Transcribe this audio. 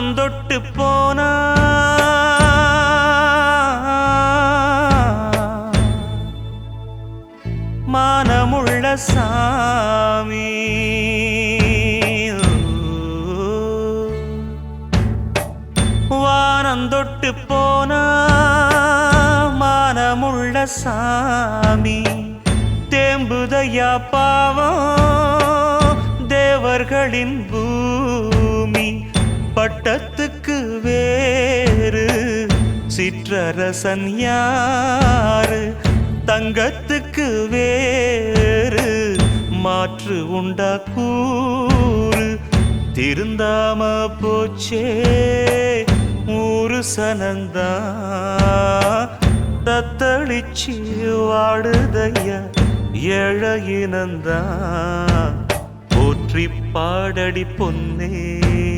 வானம் தொட்டு போனா. மானமுள்ள சாமி. வானந்தொட்டு போனா மானமுள்ள சாமி. தேம்புதையா பாவம் தேவர்களின் பூ. சிற்றரசன் யாரு? தங்கத்துக்கு வேறு மாற்று உண்டா கூறு? திருந்தாம போச்சே ஊரு சனந்தா. தத்தளிச்சு வாடுதையா ஏழையினந்தா. போற்றி பாடடி பொன்னே.